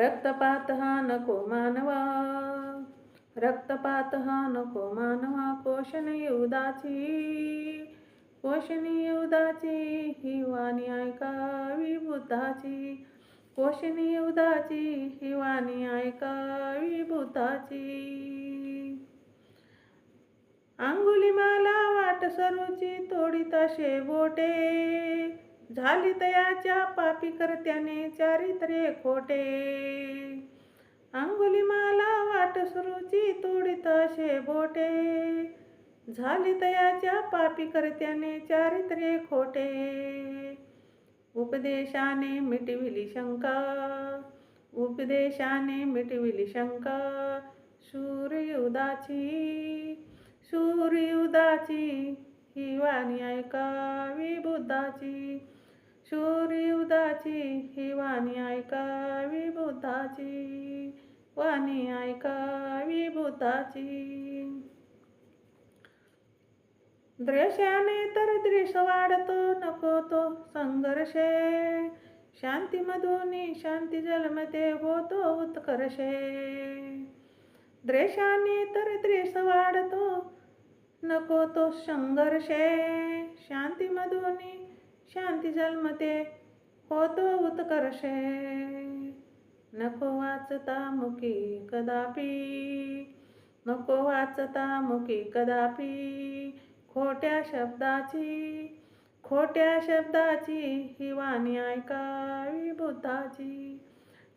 रक्तपात हा नको मानवा रक्तपात हा नको मानवा कोशन युदाची कोशन युदाची ही वाणी ऐकावी बुद्धाची. कोशन युदाची ही वाणी ऐकावी बुद्धाची. अंगुलिमाला वाट सरूची तोडी तसे बोटे. झाली तयाच्या पापी करत्याने चारित्र्य खोटे. अंगुलिमाला वाट सुरूची तोडी असे बोटे. झाली तयाच्या पापी करत्याने चारित्र्य खोटे. उपदेशाने मिटविली शंका. उपदेशाने मिटविली शंका. सूर्युदाची सूर्युदाची ही वाणी ऐकावी बुद्धाची. सूर्युदाची ही वाणी ऐकावी बुद्धाची वाणी ऐकावी बुद्धाची द्वेषाने तर द्वेष वाढतो नको तो संघर्षे. शांतीमधून शांती जन्मते होतो उत्कर्षे. द्वेषाने तर द्वेष वाढतो नको तो संघर्षे. शांतीमधून शांती जन्मते होतो उत्कर्षे. नको वाचता मुखी कदापि नको वाचता मुखी कदापि खोट्या शब्दाची खोट्या शब्दाची ही वाणी ऐकावी बुद्धाची.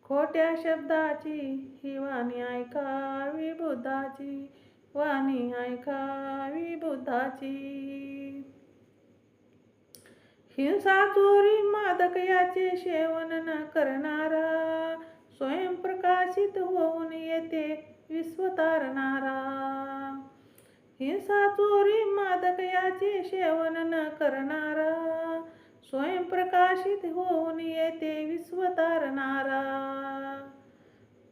खोट्या शब्दाची ही वाणी ऐकावी बुद्धाची वाणी ऐकावी बुद्धाची. हिंसा चोरी मादक याचे सेवन न करणारा स्वयंप्रकाशित होऊन येते विश्व तारणारा हिंसा चोरी मादक याचे सेवन न करणारा स्वयंप्रकाशित होऊन येते विश्व तारणारा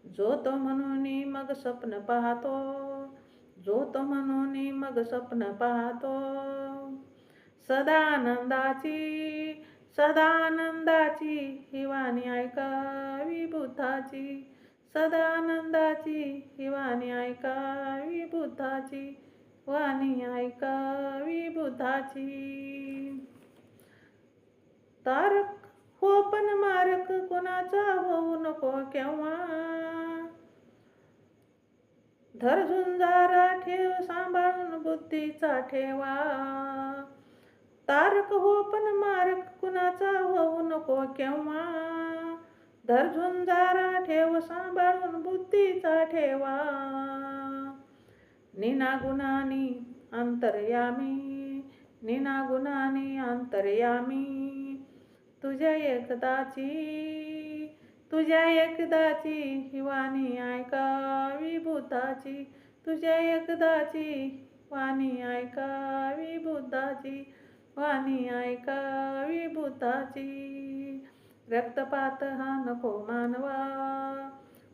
जो तो म्हणून मग स्वप्न पाहतो जो तो म्हणून मग स्वप्न पाहतो सदानंदाची सदानंदाची ही वाणी ऐकावी बुद्धाची. सदानंदाची ही वाणी ऐकावी बुद्धाची वाणी ऐकावी बुद्धाची. तारक हो पण मारक कोणाचा होऊ नको केव्हा? धर झुंजारा ठेव सांभाळून बुद्धीचा ठेवा. तारक हो पण मारक कुणाचा होऊ नको केव्हा? धर झुंजारा ठेव सांभाळून बुद्धीचा ठेवा. निना गुणानी अंतर्यामी निना गुणानी अंतर्यामी. तुझ्या एकदाची तुझ्या एकदाची ही वाणी ऐकावी बुद्धाची तुझ्या एकदाची वाणी ऐकावी बुद्धाची वाणी ऐका विभूताची रक्तपात हा नको मानवा.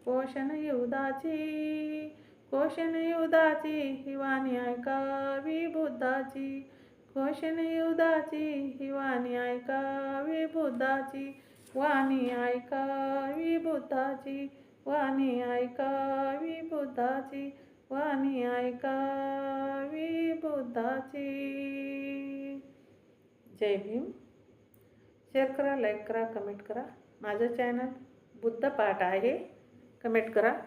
पोषण युधाची कोशन युधाची ही वाणी ऐकावी बुद्धाची कोशन युधाची ही वाणी ऐकावी बुद्धाची वाणी ऐका विबुद्धाची वाणी ऐका बुद्धाची वाणी ऐका बुद्धाची जय भीम. शेअर करा लाईक करा कमेंट करा. माझं चॅनल बुद्ध पाठ आहे. कमेंट करा.